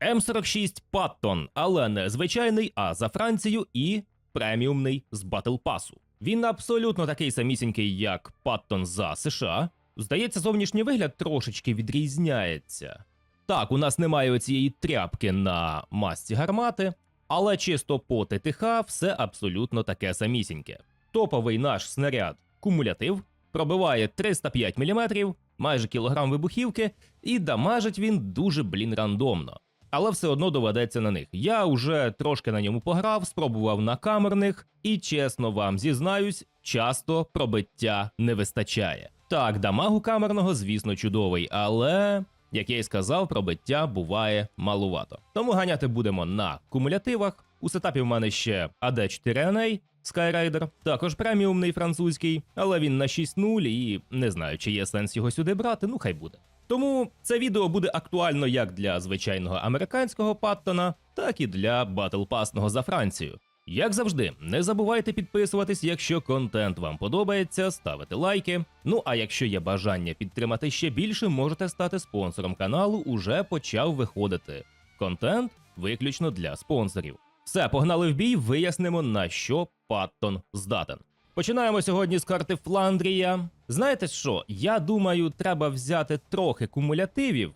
М46 Паттон, але не звичайний, а за Францію і преміумний з Pass. Він абсолютно такий самісінький, як Паттон за США. Здається, зовнішній вигляд трошечки відрізняється. Так, у нас немає оцієї тряпки на масці гармати, але чисто по ТТХ все абсолютно таке самісіньке. Топовий наш снаряд кумулятив пробиває 305 мм, майже кілограм вибухівки, і дамажить він дуже блін рандомно. Але все одно доведеться на них. Я вже трошки на ньому пограв, спробував на камерних, і чесно вам зізнаюсь, часто пробиття не вистачає. Так, дамагу камерного, звісно, чудовий, але, як я й сказав, пробиття буває малувато. Тому ганяти будемо на кумулятивах. У сетапі в мене ще AD4NA Skyrider, також преміумний французький, але він на 6.0 і не знаю, чи є сенс його сюди брати, ну хай буде. Тому це відео буде актуально як для звичайного американського паттона, так і для батлпасного за Францію. Як завжди, не забувайте підписуватись, якщо контент вам подобається, ставити лайки. Ну а якщо є бажання підтримати ще більше, можете стати спонсором каналу. Уже почав виходити. Контент виключно для спонсорів. Все, погнали в бій, вияснимо на що Паттон здатен. Починаємо сьогодні з карти Фландрія. Знаєте що? Я думаю, треба взяти трохи кумулятивів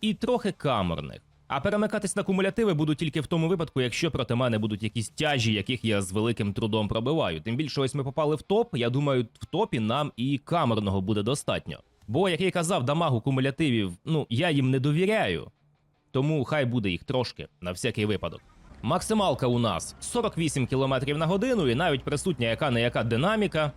і трохи камерних. А перемикатись на кумулятиви буду тільки в тому випадку, якщо проти мене будуть якісь тяжі, яких я з великим трудом пробиваю. Тим більше, ось ми попали в топ. Я думаю, в топі нам і камерного буде достатньо. Бо, як я казав, дамагу кумулятивів, ну я їм не довіряю. Тому хай буде їх трошки на всякий випадок. Максималка у нас 48 км на годину, і навіть присутня яка не яка динаміка.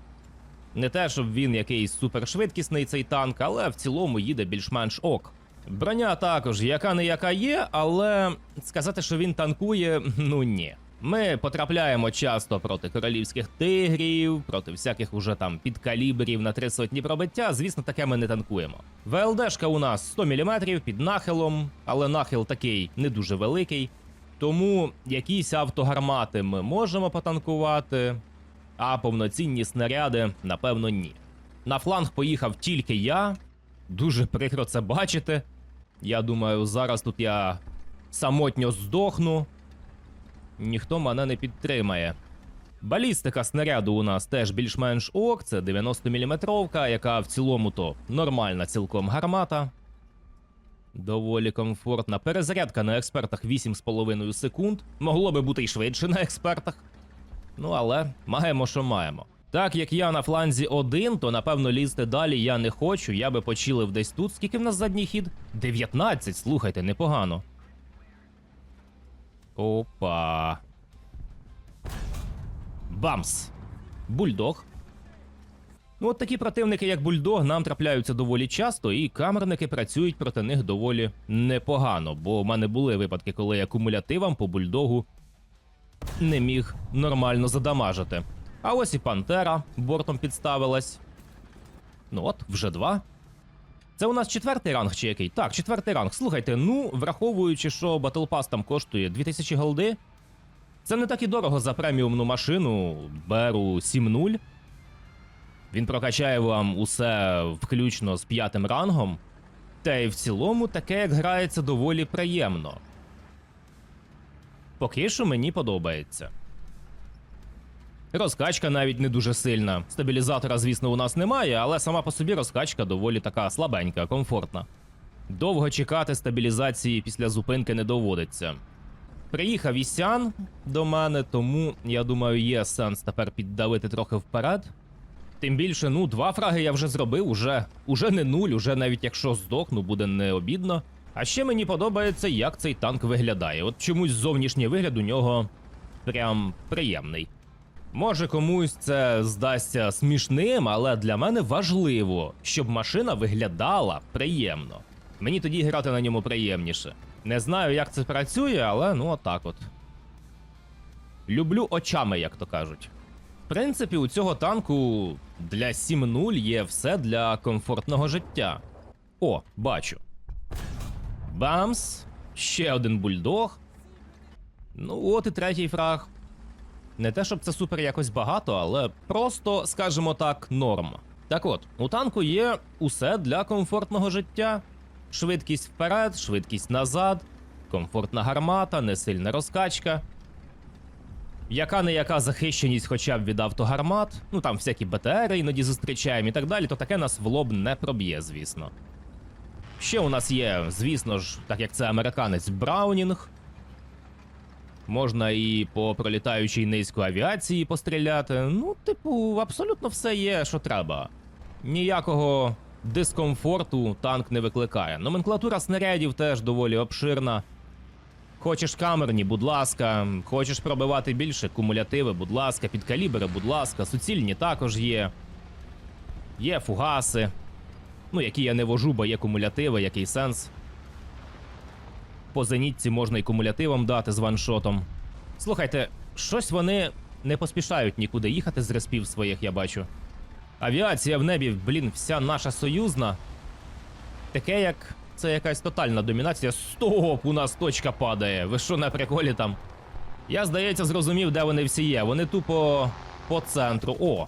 Не те, щоб він якийсь супершвидкісний цей танк, але в цілому їде більш-менш ок. Броня також яка не яка є, але сказати, що він танкує, ну ні. Ми потрапляємо часто проти королівських тигрів, проти всяких уже там підкалібрів на три сотні пробиття. Звісно, таке ми не танкуємо. ВЛДшка у нас 100 мм під нахилом, але нахил такий не дуже великий. Тому якісь автогармати ми можемо потанкувати, а повноцінні снаряди, напевно, ні. На фланг поїхав тільки я. Дуже прикро це бачити. Я думаю, зараз тут я самотньо здохну. Ніхто мене не підтримає. Балістика снаряду у нас теж більш-менш ок, це 90 мм, яка в цілому то нормальна цілком гармата. Доволі комфортна. Перезарядка на експертах 8,5 секунд. Могло би бути й швидше на експертах. Ну але маємо, що маємо. Так як я на фланзі один, то напевно лізти далі я не хочу. Я би почилив десь тут. Скільки в нас задній хід? 19, слухайте, непогано. Опа. Бамс. Бульдог. Ну, от такі противники, як бульдог, нам трапляються доволі часто, і камерники працюють проти них доволі непогано, бо в мене були випадки, коли я кумулятивам по бульдогу не міг нормально задамажити. А ось і Пантера бортом підставилась. Ну от, вже два. Це у нас четвертий ранг чи який? Так, четвертий ранг. Слухайте, ну, враховуючи, що Battle Pass там коштує 2000 голди, це не так і дорого за преміумну машину. Беру 7.0. Він прокачає вам усе включно з п'ятим рангом. Та й в цілому таке, як грається, доволі приємно. Поки що мені подобається. Розкачка навіть не дуже сильна. Стабілізатора, звісно, у нас немає, але сама по собі розкачка доволі така слабенька, комфортна. Довго чекати стабілізації після зупинки не доводиться. Приїхав Ісян до мене, тому я думаю, є сенс тепер піддавити трохи вперед. Тим більше, ну, два фраги я вже зробив, уже, уже не нуль, уже навіть якщо здохну, буде не обідно. А ще мені подобається, як цей танк виглядає. От чомусь зовнішній вигляд у нього прям приємний. Може комусь це здасться смішним, але для мене важливо, щоб машина виглядала приємно. Мені тоді грати на ньому приємніше. Не знаю, як це працює, але ну отак от. Люблю очами, як то кажуть. В принципі, у цього танку для 7.0 є все для комфортного життя. О, бачу. Бамс. Ще один бульдог. Ну, от і третій фраг. Не те, щоб це супер якось багато, але просто, скажімо так, норм. Так от, у танку є усе для комфортного життя: швидкість вперед, швидкість назад, комфортна гармата, не сильна розкачка. Яка не яка захищеність хоча б від автогармат, ну там всякі БТРи іноді зустрічаємо і так далі, то таке нас в лоб не проб'є, звісно. Ще у нас є, звісно ж, так як це американець Браунінг. Можна і по пролітаючій низько авіації постріляти. Ну, типу, абсолютно все є, що треба. Ніякого дискомфорту танк не викликає. Номенклатура снарядів теж доволі обширна. Хочеш камерні, будь ласка. Хочеш пробивати більше кумулятиви, будь ласка, підкалібри, будь ласка, суцільні також є. Є фугаси. Ну, які я не вожу, бо є кумулятиви, який сенс. По зенітці можна і кумулятивом дати з ваншотом. Слухайте, щось вони не поспішають нікуди їхати з респів своїх, я бачу. Авіація в небі, блін, вся наша союзна. Таке як це якась тотальна домінація. Стоп, у нас точка падає. Ви що на приколі там? Я, здається, зрозумів, де вони всі є. Вони тупо по центру. О!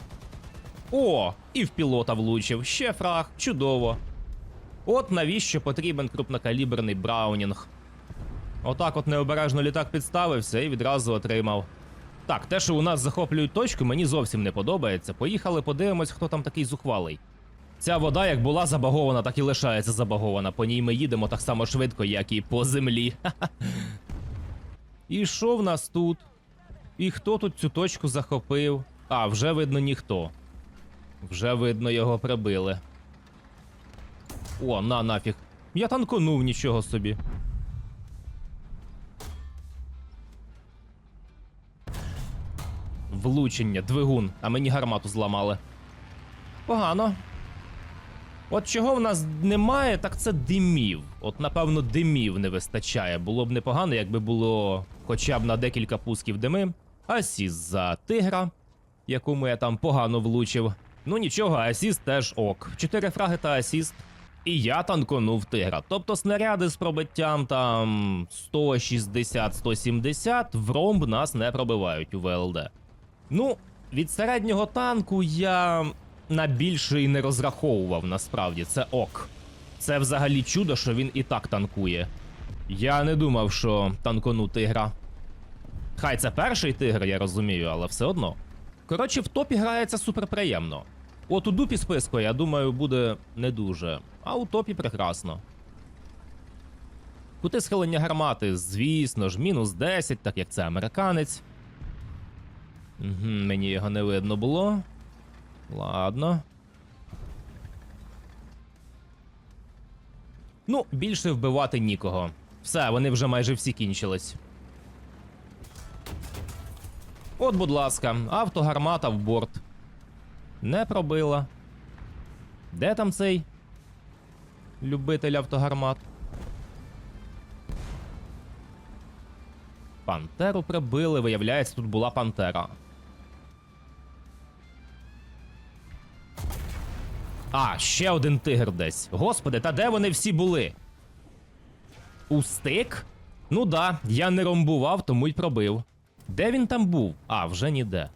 О! І в пілота влучив. Ще фраг, чудово. От навіщо потрібен крупнокаліберний Браунінг. Отак от необережно літак підставився і відразу отримав. Так, те, що у нас захоплюють точку, мені зовсім не подобається. Поїхали, подивимось, хто там такий зухвалий. Ця вода, як була забагована, так і лишається забагована. По ній ми їдемо так само швидко, як і по землі. І що в нас тут? І хто тут цю точку захопив? А, вже видно ніхто. Вже видно, його прибили. О, на нафіг. Я танконув нічого собі. Влучення, двигун, а мені гармату зламали. Погано. От чого в нас немає, так це димів. От, напевно, димів не вистачає. Було б непогано, якби було хоча б на декілька пусків дими. Асіст за тигра, якому я там погано влучив. Ну нічого, асіст теж ок. Чотири фраги та асіст. І я танконув тигра. Тобто снаряди з пробиттям там 160-170 в ромб нас не пробивають у ВЛД. Ну, від середнього танку я на більше і не розраховував насправді. Це ок. Це взагалі чудо, що він і так танкує. Я не думав, що танкону тигра. Хай це перший тигр, я розумію, але все одно. Коротше, в топі грається суперприємно. От у дупі списку, я думаю, буде не дуже. А у топі прекрасно. Кути схилення гармати, звісно ж, мінус 10, так як це американець. Угу, мені його не видно було. Ладно. Ну, більше вбивати нікого. Все, вони вже майже всі кінчились. От, будь ласка, автогармата в борт. Не пробила. Де там цей любитель автогармат? Пантеру прибили, виявляється, тут була пантера. А, ще один тигр десь. Господи, та де вони всі були? У стик? Ну да, я не ромбував, тому й пробив. Де він там був? А, вже ніде.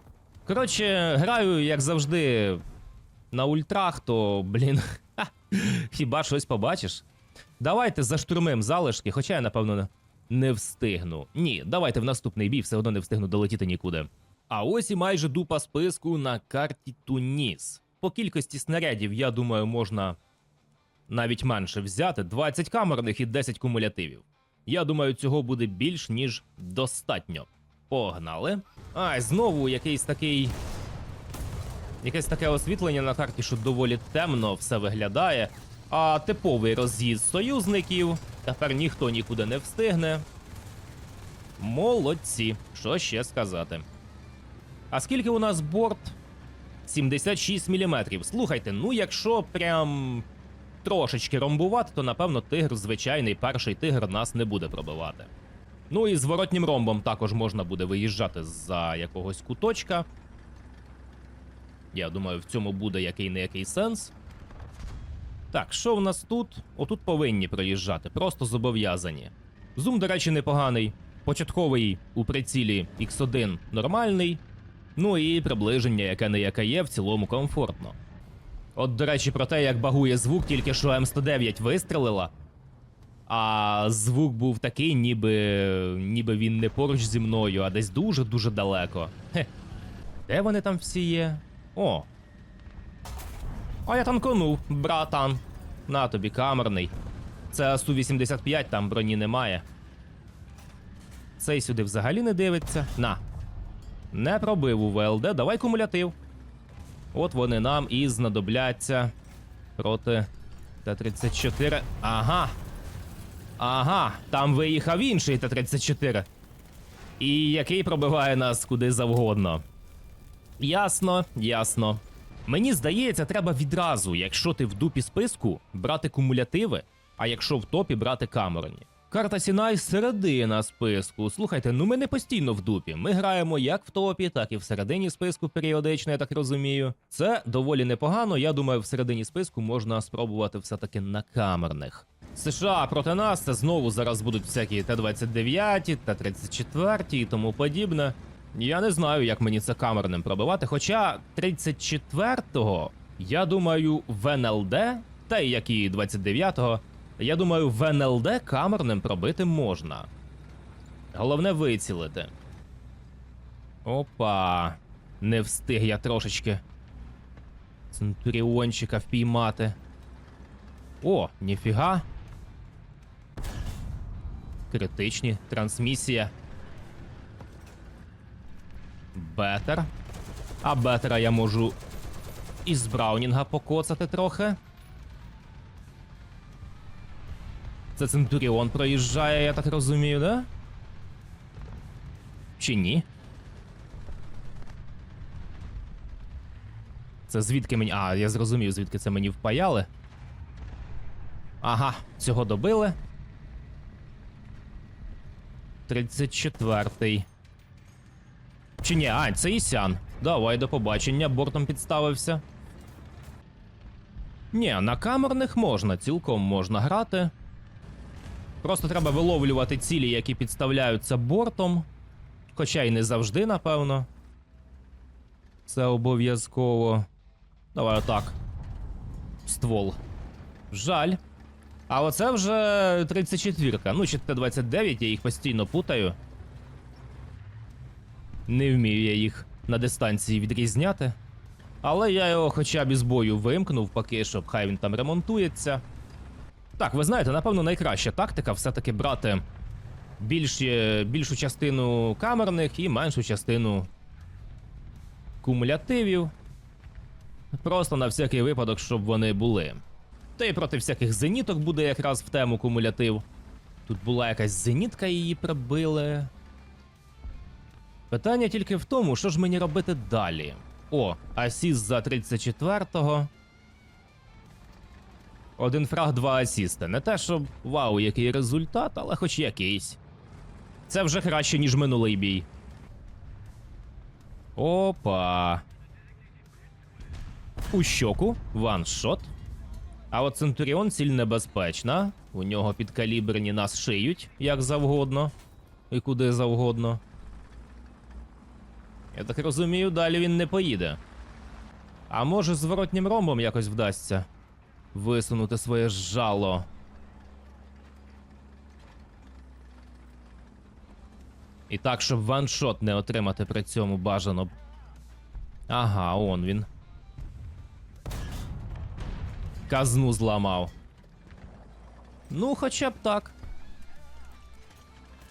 Коротше, граю, як завжди, на ультрах, то, блін, ха, хіба щось побачиш? Давайте заштурмим залишки, хоча я, напевно, не встигну. Ні, давайте в наступний бій, все одно не встигну долетіти нікуди. А ось і майже дупа списку на карті Туніс. По кількості снарядів, я думаю, можна навіть менше взяти 20 камерних і 10 кумулятивів. Я думаю, цього буде більш ніж достатньо. Погнали. Ай, знову якийсь такий. Якесь таке освітлення на карті, що доволі темно все виглядає. А типовий роз'їзд союзників. Тепер ніхто нікуди не встигне. Молодці. Що ще сказати? А скільки у нас борт? 76 мм. Слухайте, ну якщо прям трошечки ромбувати, то напевно тигр, звичайний перший тигр нас не буде пробивати. Ну і зворотнім ромбом також можна буде виїжджати за якогось куточка. Я думаю, в цьому буде який не який сенс. Так, що в нас тут? Отут повинні проїжджати, просто зобов'язані. Зум, до речі, непоганий. Початковий у прицілі X1 нормальний. Ну і приближення, яке не яке є, в цілому комфортно. От, до речі, про те, як багує звук, тільки що М109 вистрелила. А звук був такий, ніби, ніби він не поруч зі мною, а десь дуже-дуже далеко. Хе. Де вони там всі є? О. А я танконув, братан. На тобі камерний. Це Су-85, там броні немає. Цей сюди взагалі не дивиться. На. Не пробив у ВЛД, давай кумулятив. От вони нам і знадобляться проти Т-34. Ага. Ага, там виїхав інший Т-34. І який пробиває нас куди завгодно. Ясно, ясно. Мені здається, треба відразу, якщо ти в дупі списку, брати кумулятиви, а якщо в топі брати камерні. Карта Сінай середина списку. Слухайте, ну ми не постійно в дупі. Ми граємо як в топі, так і в середині списку періодично, я так розумію. Це доволі непогано. Я думаю, в середині списку можна спробувати все-таки на камерних. США проти нас це знову зараз будуть всякі Т-29, Т-34 і тому подібне. Я не знаю, як мені це камерним пробивати. Хоча 34-го, я думаю, в НЛД, та й як і 29-го, я думаю, в НЛД камерним пробити можна. Головне вицілити. Опа. Не встиг я трошечки. Центуріончика впіймати. О, ніфіга. Критичні. Трансмісія. Бетер. А бетера я можу із Браунінга покоцати трохи. Це Центуріон проїжджає, я так розумію, да? Чи ні? Це звідки мені. А, я зрозумів, звідки це мені впаяли. Ага, цього добили. 34-й. Чи ні, а, це Ісян. Давай до побачення, бортом підставився. Ні, на камерних можна, цілком можна грати. Просто треба виловлювати цілі, які підставляються бортом. Хоча й не завжди, напевно. Це обов'язково. Давай отак. Ствол. Жаль. А оце вже 34-ка. Ну, чи Т-29, я їх постійно путаю. Не вмію я їх на дистанції відрізняти. Але я його хоча б із бою вимкнув, поки щоб хай він там ремонтується. Так, ви знаєте, напевно, найкраща тактика все-таки брати більші, більшу частину камерних і меншу частину кумулятивів. Просто на всякий випадок, щоб вони були. Та й проти всяких зеніток буде якраз в тему кумулятив. Тут була якась зенітка, її прибили. Питання тільки в тому, що ж мені робити далі. О, асіст за 34-го. Один фраг, два асісти. Не те, щоб вау, який результат, але хоч якийсь. Це вже краще, ніж минулий бій. Опа. У щоку, ваншот. А от Центуріон ціль небезпечна. У нього підкаліберні нас шиють, як завгодно. І куди завгодно. Я так розумію, далі він не поїде. А може, зворотнім ромбом якось вдасться висунути своє жало. І так, щоб ваншот не отримати при цьому бажано. Ага, он він. Казну зламав. Ну, хоча б так.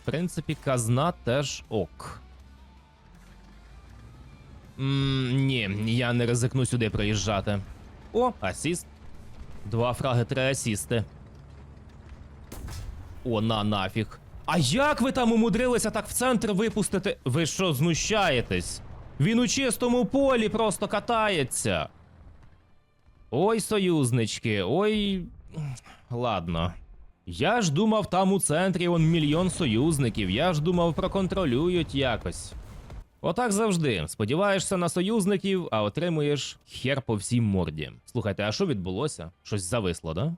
В принципі, казна теж ок. М, ні, я не ризикну сюди проїжджати. О, асіст. Два фраги, три асісти. О, на нафіг. А як ви там умудрилися так в центр випустити? Ви що, знущаєтесь? Він у чистому полі просто катається. Ой, союзнички, ой. Ладно. Я ж думав, там у центрі он мільйон союзників. Я ж думав, проконтролюють якось. Отак завжди. Сподіваєшся на союзників, а отримуєш хер по всій морді. Слухайте, а що відбулося? Щось зависло, да?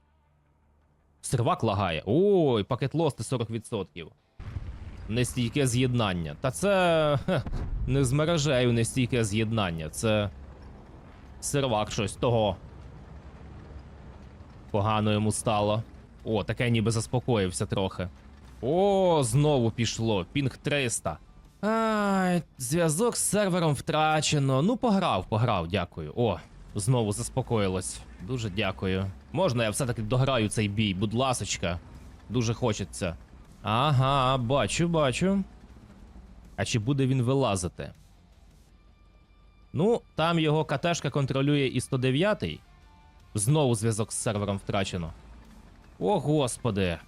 Сервак лагає. Ой, пакет лости 40%. Нестійке з'єднання. Та це. хе, не з мережею нестійке з'єднання. Це. Сервак щось того. Погано йому стало. О, таке ніби заспокоївся трохи. О, знову пішло. Пінг 300. Ай, зв'язок з сервером втрачено. Ну, пограв, пограв, дякую. О, знову заспокоїлось. Дуже дякую. Можна я все-таки дограю цей бій, будь ласочка. Дуже хочеться. Ага, бачу, бачу. А чи буде він вилазити? Ну, там його КТшка контролює і 109-й. Знову зв'язок з сервером втрачено. О, господи.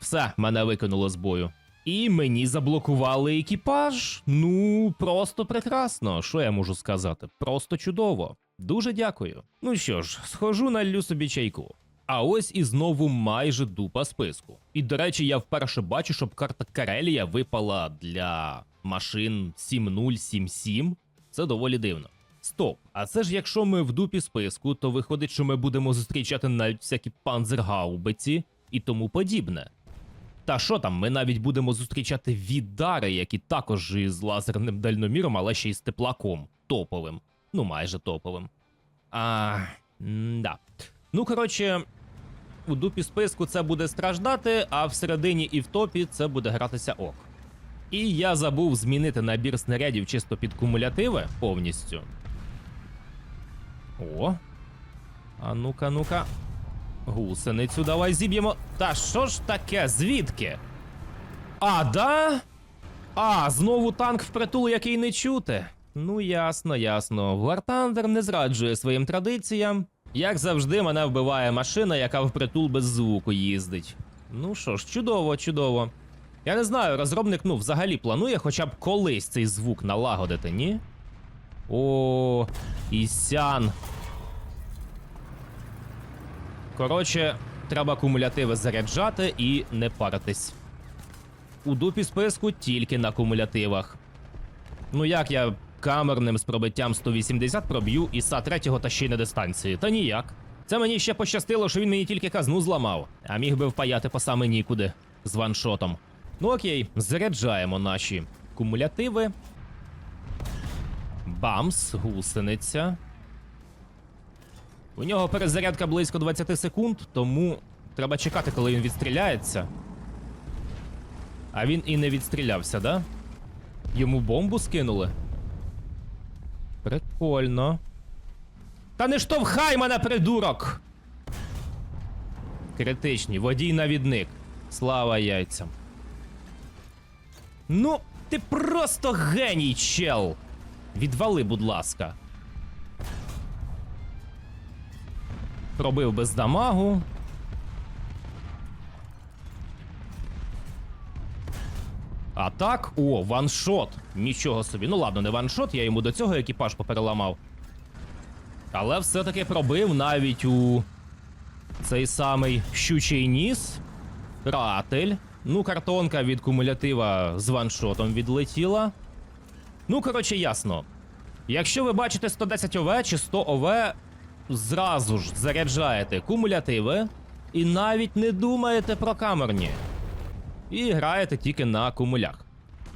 Все, мене викинуло з бою. І мені заблокували екіпаж. Ну, просто прекрасно. Що я можу сказати? Просто чудово. Дуже дякую. Ну що ж, схожу налью собі чайку. А ось і знову майже дупа списку. І до речі, я вперше бачу, щоб карта Карелія випала для машин 7077. Це доволі дивно. Стоп, а це ж якщо ми в дупі списку, то виходить, що ми будемо зустрічати навіть всякі панзергаубиці і тому подібне. Та що там, ми навіть будемо зустрічати віддари, які також із лазерним дальноміром, але ще й з теплаком топовим. Ну, майже топовим. А, да. Ну, коротше, у дупі списку це буде страждати, а всередині і в топі це буде гратися ок. І я забув змінити набір снарядів чисто під кумулятиви повністю. О. А ну-ка, ну-ка. Гусеницю давай зіб'ємо. Та що ж таке? Звідки? А, да? А, знову танк впритул, який не чути. Ну, ясно, ясно. Вартандер не зраджує своїм традиціям. Як завжди, мене вбиває машина, яка впритул без звуку їздить. Ну що ж, чудово, чудово. Я не знаю, розробник ну взагалі планує хоча б колись цей звук налагодити, ні? О, Ісян. Коротше, треба кумулятиви заряджати і не паритись. У дупі списку тільки на кумулятивах. Ну як я камерним з пробиттям 180 проб'ю іса третього та ще й на дистанції? Та ніяк. Це мені ще пощастило, що він мені тільки казну зламав, а міг би впаяти по саме нікуди з ваншотом. Ну окей, заряджаємо наші кумулятиви. Бамс, гусениця. У нього перезарядка близько 20 секунд, тому треба чекати, коли він відстріляється. А він і не відстрілявся, да? Йому бомбу скинули. Прикольно. Та не штовхай мене, придурок! Критичні, водій навідник. Слава яйцям. Ну, ти просто геній, чел! Відвали, будь ласка. Пробив без дамагу. А так, о, ваншот. Нічого собі. Ну ладно, не ваншот, я йому до цього екіпаж попереламав. Але все-таки пробив навіть у цей самий щучий ніс. Ратель. Ну, картонка від кумулятива з ваншотом відлетіла. Ну, коротше, ясно. Якщо ви бачите 110 ОВ чи 100 ОВ, зразу ж заряджаєте кумулятиви і навіть не думаєте про камерні. І граєте тільки на кумулях.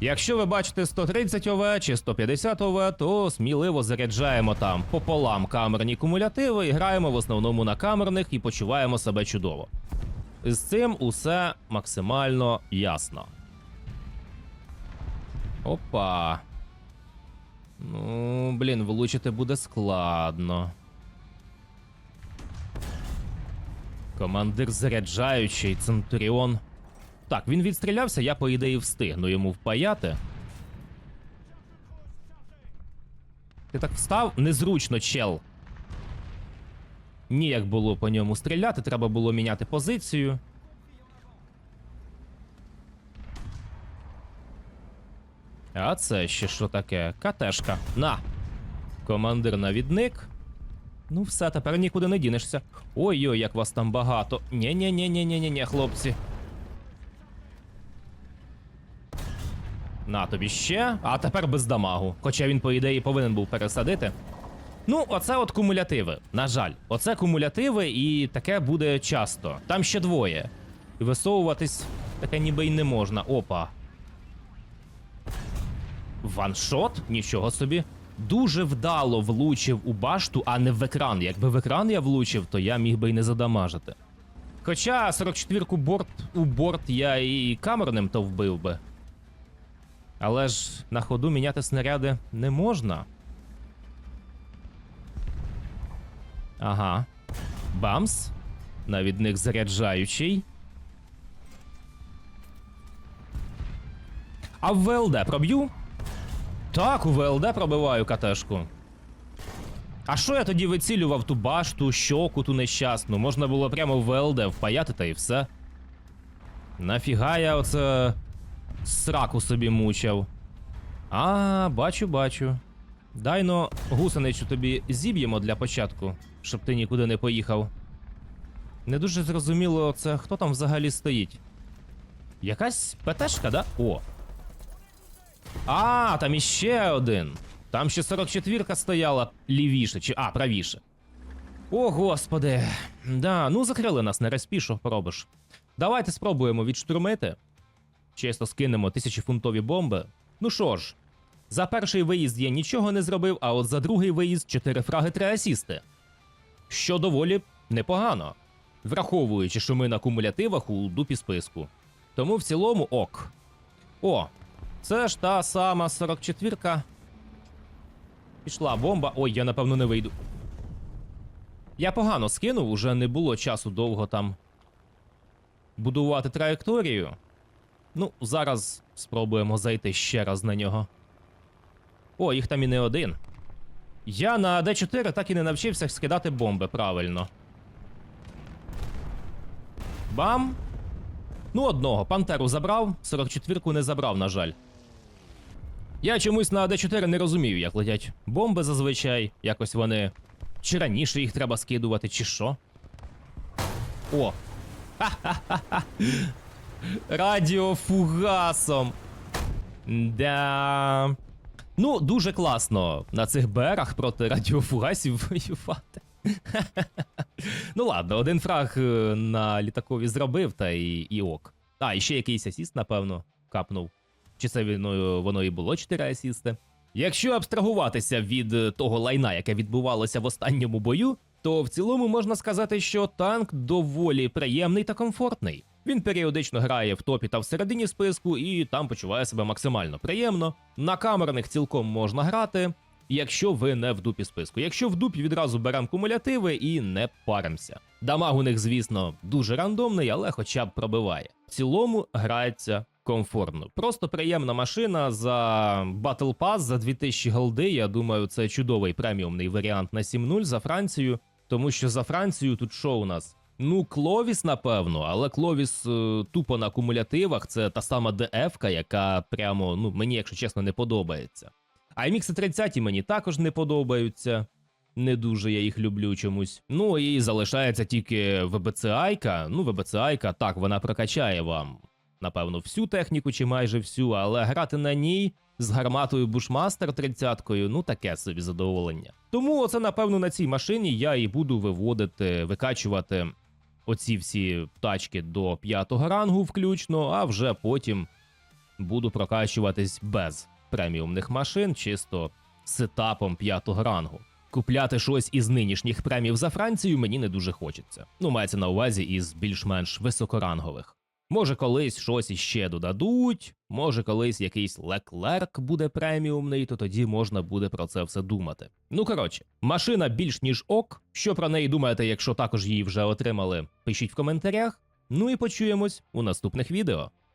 Якщо ви бачите 130 ОВ чи 150 ОВ, то сміливо заряджаємо там пополам камерні кумулятиви і граємо в основному на камерних і почуваємо себе чудово. З цим усе максимально ясно. Опа. Ну, блін, влучити буде складно. Командир заряджаючий, Центуріон. Так, він відстрілявся, я, по ідеї, встигну йому впаяти. Ти так встав? Незручно, чел. Ніяк було по ньому стріляти, треба було міняти позицію. А це ще що таке? КТшка. На. Командир навідник. Ну, все, тепер нікуди не дінешся. Ой-ой, як вас там багато. Нє-нє-нє-нє-нє-нє, хлопці. На тобі ще, а тепер без дамагу. Хоча він, по ідеї, повинен був пересадити. Ну, оце от кумулятиви. На жаль, оце кумулятиви, і таке буде часто. Там ще двоє. І висовуватись таке ніби й не можна. Опа. Ваншот? Нічого собі. Дуже вдало влучив у башту, а не в екран. Якби в екран я влучив, то я міг би й не задамажити. Хоча 44-ку борт у борт я і камерним то вбив би. Але ж на ходу міняти снаряди не можна. Ага. Бамс. Навідник заряджаючий. А в ВЛД проб'ю? Так, у ВЛД пробиваю катешку. А що я тоді вицілював ту башту, щоку ту нещасну? Можна було прямо в ВЛД впаяти та і все. Нафіга я оце сраку собі мучав. А, бачу, бачу. Дай но гусеницю тобі зіб'ємо для початку, щоб ти нікуди не поїхав. Не дуже зрозуміло, це хто там взагалі стоїть. Якась ПТшка, да? О. А, там іще один. Там ще 44-ка стояла лівіше, чи. А, правіше. О, господи. Да, ну закрили нас на респі, що поробиш. Давайте спробуємо відштурмити. Чисто скинемо тисячофунтові бомби. Ну що ж, за перший виїзд я нічого не зробив, а от за другий виїзд 4 фраги 3 асісти. Що доволі непогано, враховуючи, що ми на кумулятивах у дупі списку. Тому в цілому ок. О, це ж та сама 44-ка. Пішла бомба. Ой, я напевно не вийду. Я погано скинув, уже не було часу довго там будувати траєкторію. Ну, зараз спробуємо зайти ще раз на нього. О, їх там і не один. Я на D4 так і не навчився скидати бомби правильно. Бам! Ну, одного. Пантеру забрав, 44-ку не забрав, на жаль. Я чомусь на D4 не розумію, як летять бомби зазвичай. Якось вони. Чи раніше їх треба скидувати, чи що. О! Ха-ха-ха! Радіофугасом. Да. Ну, дуже класно на цих берах проти радіофугасів воювати. ну ладно, один фраг е, на літакові зробив, та і, і ок. А, і ще якийсь асіст, напевно, капнув. Чи це воно, воно і було 4 асісти? Якщо абстрагуватися від е, того лайна, яке відбувалося в останньому бою, то в цілому можна сказати, що танк доволі приємний та комфортний. Він періодично грає в топі та всередині списку, і там почуває себе максимально приємно. На камерних цілком можна грати, якщо ви не в дупі списку. Якщо в дупі відразу беремо кумулятиви і не паримося. Дамаг у них, звісно, дуже рандомний, але хоча б пробиває. В цілому грається комфортно. Просто приємна машина за Battle Pass за 2000 голди. Я думаю, це чудовий преміумний варіант на 7.0 за Францію. Тому що за Францію тут що у нас? Ну, Кловіс, напевно, але Кловіс е, тупо на кумулятивах це та сама ДФ-ка, яка прямо, ну, мені, якщо чесно, не подобається. А MX 30 мені також не подобаються. Не дуже я їх люблю чомусь. Ну і залишається тільки ВБЦАйка. Ну, ВБЦАйка, так, вона прокачає вам, напевно, всю техніку чи майже всю, але грати на ній з гарматою Bushmaster 30-кою, ну таке собі задоволення. Тому оце, напевно, на цій машині я і буду виводити, викачувати оці всі тачки до п'ятого рангу, включно, а вже потім буду прокачуватись без преміумних машин, чисто сетапом п'ятого рангу. Купляти щось із нинішніх премів за Францію мені не дуже хочеться. Ну, мається на увазі із більш-менш високорангових. Може, колись щось іще додадуть, може, колись якийсь леклерк буде преміумний, то тоді можна буде про це все думати. Ну коротше, машина більш ніж ок. Що про неї думаєте, якщо також її вже отримали? Пишіть в коментарях. Ну і почуємось у наступних відео.